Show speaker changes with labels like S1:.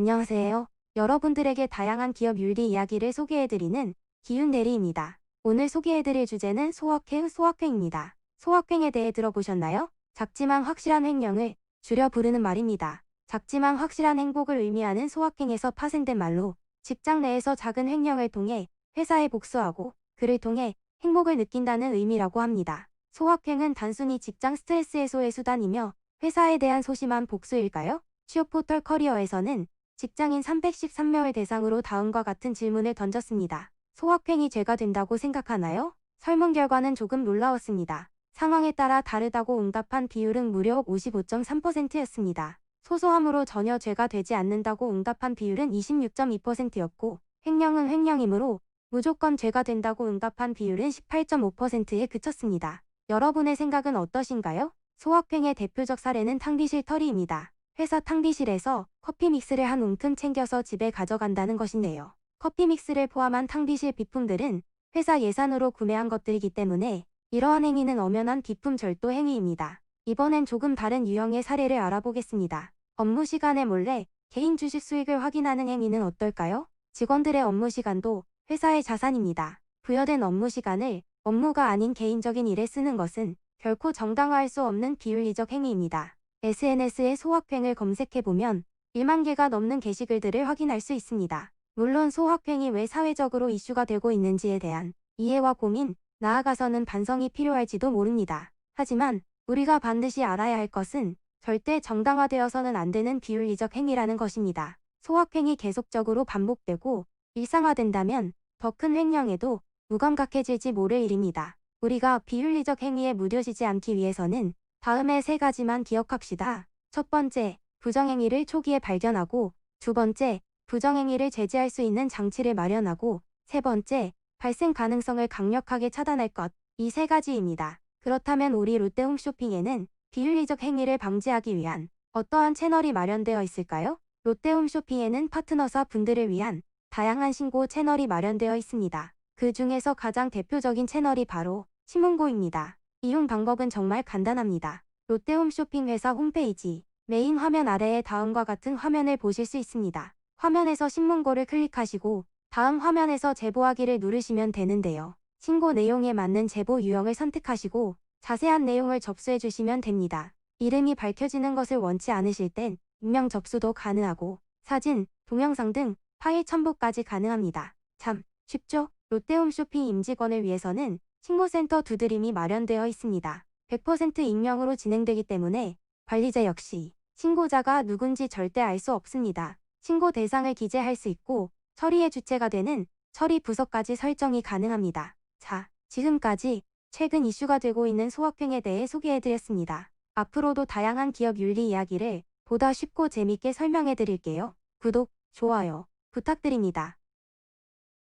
S1: 안녕하세요. 여러분들에게 다양한 기업 윤리 이야기를 소개해드리는 기윤 대리입니다. 오늘 소개해드릴 주제는 소확행, 소확행입니다. 소확행에 대해 들어보셨나요? 작지만 확실한 횡령을 줄여 부르는 말입니다. 작지만 확실한 행복을 의미하는 소확행에서 파생된 말로 직장 내에서 작은 횡령을 통해 회사에 복수하고 그를 통해 행복을 느낀다는 의미라고 합니다. 소확행은 단순히 직장 스트레스 해소의 수단이며 회사에 대한 소심한 복수일까요? 취업 포털 커리어에서는 직장인 313명을 대상으로 다음과 같은 질문을 던졌습니다. 소확행이 죄가 된다고 생각하나요? 설문 결과는 조금 놀라웠습니다. 상황에 따라 다르다고 응답한 비율은 무려 55.3%였습니다. 소소함으로 전혀 죄가 되지 않는다고 응답한 비율은 26.2%였고 횡령은 횡령이므로 무조건 죄가 된다고 응답한 비율은 18.5%에 그쳤습니다. 여러분의 생각은 어떠신가요? 소확행의 대표적 사례는 탕비실 털이입니다. 회사 탕비실에서 커피 믹스를 한 움큼 챙겨서 집에 가져간다는 것인데요. 커피 믹스를 포함한 탕비실 비품들은 회사 예산으로 구매한 것들이기 때문에 이러한 행위는 엄연한 비품 절도 행위입니다. 이번엔 조금 다른 유형의 사례를 알아보겠습니다. 업무 시간에 몰래 개인 주식 수익을 확인하는 행위는 어떨까요? 직원들의 업무 시간도 회사의 자산입니다. 부여된 업무 시간을 업무가 아닌 개인적인 일에 쓰는 것은 결코 정당화할 수 없는 비윤리적 행위입니다. SNS의 소확행을 검색해보면 1만 개가 넘는 게시글들을 확인할 수 있습니다. 물론 소확행이 왜 사회적으로 이슈가 되고 있는지에 대한 이해와 고민, 나아가서는 반성이 필요할지도 모릅니다. 하지만 우리가 반드시 알아야 할 것은 절대 정당화되어서는 안 되는 비윤리적 행위라는 것입니다. 소확행이 계속적으로 반복되고 일상화된다면 더 큰 횡령에도 무감각해질지 모를 일입니다. 우리가 비윤리적 행위에 무뎌지지 않기 위해서는 다음의 세 가지만 기억합시다. 첫 번째, 부정행위를 초기에 발견하고 두 번째, 부정행위를 제지할 수 있는 장치를 마련하고 세 번째, 발생 가능성을 강력하게 차단할 것. 이 세 가지입니다. 그렇다면 우리 롯데 홈쇼핑에는 비윤리적 행위를 방지하기 위한 어떠한 채널이 마련되어 있을까요? 롯데 홈쇼핑에는 파트너사 분들을 위한 다양한 신고 채널이 마련되어 있습니다. 그 중에서 가장 대표적인 채널이 바로 신문고입니다. 이용 방법은 정말 간단합니다. 롯데홈 쇼핑 회사 홈페이지 메인 화면 아래에 다음과 같은 화면을 보실 수 있습니다. 화면에서 신문고를 클릭하시고 다음 화면에서 제보하기를 누르시면 되는데요. 신고 내용에 맞는 제보 유형을 선택하시고 자세한 내용을 접수해 주시면 됩니다. 이름이 밝혀지는 것을 원치 않으실 땐 익명 접수도 가능하고 사진, 동영상 등 파일 첨부까지 가능합니다. 참 쉽죠? 롯데홈 쇼핑 임직원을 위해서는 신고센터 두드림이 마련되어 있습니다. 100% 익명으로 진행되기 때문에 관리자 역시 신고자가 누군지 절대 알 수 없습니다. 신고 대상을 기재할 수 있고 처리의 주체가 되는 처리 부서까지 설정이 가능합니다. 자, 지금까지 최근 이슈가 되고 있는 소확행에 대해 소개해드렸습니다. 앞으로도 다양한 기업 윤리 이야기를 보다 쉽고 재밌게 설명해드릴게요. 구독, 좋아요 부탁드립니다.